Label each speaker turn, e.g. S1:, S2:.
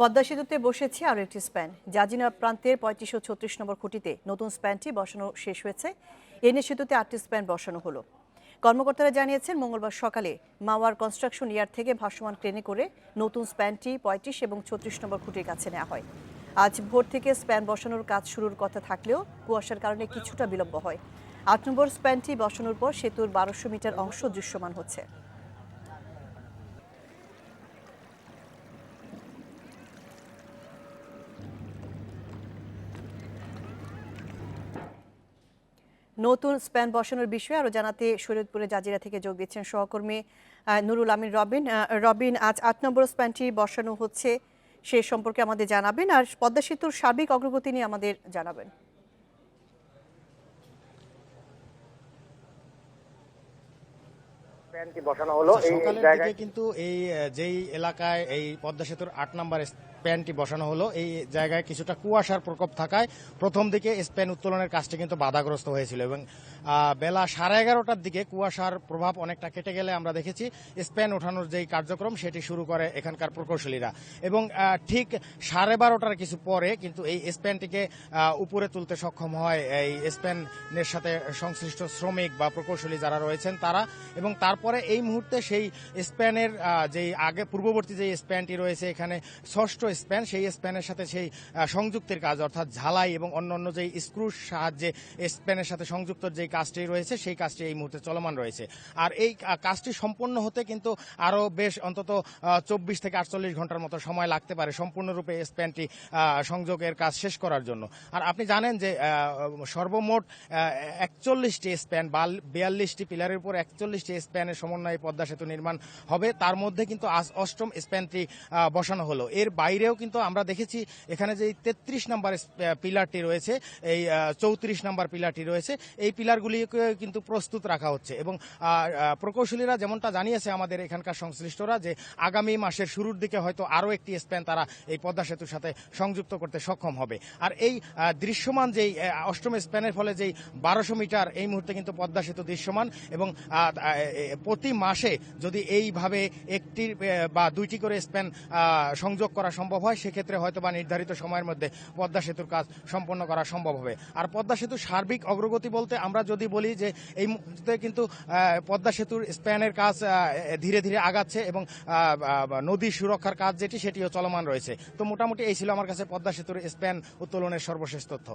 S1: পদ্মা সেতুতে বসেছে আরও একটি স্প্যান। জাজিনা প্রান্তের পঁয়ত্রিশ ও ছত্রিশ নম্বর খুঁটিতে নতুন স্প্যানটি বসানো শেষ হয়েছে। এনে সেতুতে আটটি স্প্যান বসানো হলো। কর্মকর্তারা জানিয়েছেন, মঙ্গলবার সকালে মাওয়ার কনস্ট্রাকশন ইয়ার্ড থেকে ভাসমান ট্রেনে করে নতুন স্প্যানটি পঁয়ত্রিশ এবং ছত্রিশ নম্বর খুঁটির কাছে নেওয়া হয়। আজ ভোর থেকে স্প্যান বসানোর কাজ শুরুর কথা থাকলেও কুয়াশার কারণে কিছুটা বিলম্ব হয়। আট নম্বর স্প্যানটি বসানোর পর সেতুর বারোশো মিটার অংশ দৃশ্যমান হচ্ছে। নতুন স্প্যান বসানোর বিষয়ে আরও জানাতে শরীয়তপুরের জাজিরা থেকে যোগ দিচ্ছেন সহকর্মী নুরুল আমিন রবিন। রবিন আজ আট নম্বর স্প্যানটি বসানো হচ্ছে সে সম্পর্কে আমাদের জানাবেন। আর পদ্মা সেতুর সার্বিক অগ্রগতি নিয়ে আমাদের জানাবেন।
S2: বসানো হলো। এই
S3: আচ্ছা, সকালের
S2: জায়গায়
S3: দিকে কিন্তু এই যেই এলাকায় এই পদ্মা সেতুর আট নম্বর স্প্যানটি বসানো হলো। এই জায়গায় কিছুটা কুয়াশার প্রকোপ থাকায় প্রথম দিকে স্প্যান উত্তোলনের কাজটি কিন্তু বাধাগ্রস্ত হয়েছিল এবং বেলা সাড়ে এগারোটার দিকে কুয়াশার প্রভাব অনেকটা কেটে গেলে আমরা দেখেছি স্প্যান ওঠানোর যেই কার্যক্রম সেটি শুরু করে এখানকার প্রকৌশলীরা। এবং ঠিক সাড়ে বারোটার কিছু পরে কিন্তু এই স্প্যানটিকে উপরে তুলতে সক্ষম হয় এই স্প্যানের সাথে সংশ্লিষ্ট শ্রমিক বা প্রকৌশলী যারা রয়েছেন তারা। এবং তারপরে এই মুহূর্তে সেই স্প্যানের যেই আগে পূর্ববর্তী যে স্প্যানটি রয়েছে এখানে ষষ্ঠ স্প্যান, সেই স্প্যানের সাথে সেই সংযুক্তের কাজ, অর্থাৎ ঝালাই এবং অন্যান্য যে স্ক্রুর সাহায্যে স্প্যানের সাথে সংযুক্ত যে কাজটি রয়েছে, সেই কাজটি এই মুহূর্তে চলমান রয়েছে। আর এই কাজটি সম্পূর্ণ হতে কিন্তু আরও বেশ অন্তত চব্বিশ থেকে আটচল্লিশ ঘণ্টার মতো সময় লাগতে পারে সম্পূর্ণরূপে স্প্যানটি সংযোগের কাজ শেষ করার জন্য। আর আপনি জানেন যে সর্বমোট একচল্লিশটি স্প্যান বিয়াল্লিশটি পিলারের উপর একচল্লিশটি স্প্যানের সমন্বয়ে পদ্মা সেতু নির্মাণ হবে। তার মধ্যে কিন্তু আজ অষ্টম স্প্যানটি বসানো হলো। এর বাইরেও কিন্তু আমরা দেখেছি এখানে যে তেত্রিশ নম্বর পিলারটি রয়েছে, এই চৌত্রিশ নম্বর পিলারটি রয়েছে, এই পিলারগুলিকে কিন্তু প্রস্তুত রাখা হচ্ছে। এবং প্রকৌশলীরা যেমনটা জানিয়েছে আমাদের এখানকার সংশ্লিষ্টরা যে আগামী মাসের শুরুর দিকে হয়তো আরও একটি স্প্যান তারা এই পদ্মা সেতুর সাথে সংযুক্ত করতে সক্ষম হবে। আর এই দৃশ্যমান যেই অষ্টম স্প্যানের ফলে যেই বারোশো মিটার এই মুহূর্তে কিন্তু পদ্মা সেতু দৃশ্যমান এবং প্রতি মাসে যদি এইভাবে একটি বা দুইটি করে স্প্যান সংযোগ করা সম্ভব হয়, সেক্ষেত্রে হয়তো বা নির্ধারিত সময়ের মধ্যে পদ্মা সেতুর কাজ সম্পন্ন করা সম্ভব হবে। আর পদ্মা সেতুর সার্বিক অগ্রগতি বলতে আমরা যদি বলি যে, এই মুহূর্তে কিন্তু পদ্মা সেতুর স্প্যানের কাজ ধীরে ধীরে আগাচ্ছে এবং নদী সুরক্ষার কাজ যেটি, সেটিও চলমান রয়েছে। তো মোটামুটি এই ছিল আমার কাছে পদ্মা সেতুর স্প্যান উত্তোলনের সর্বশেষ তথ্য।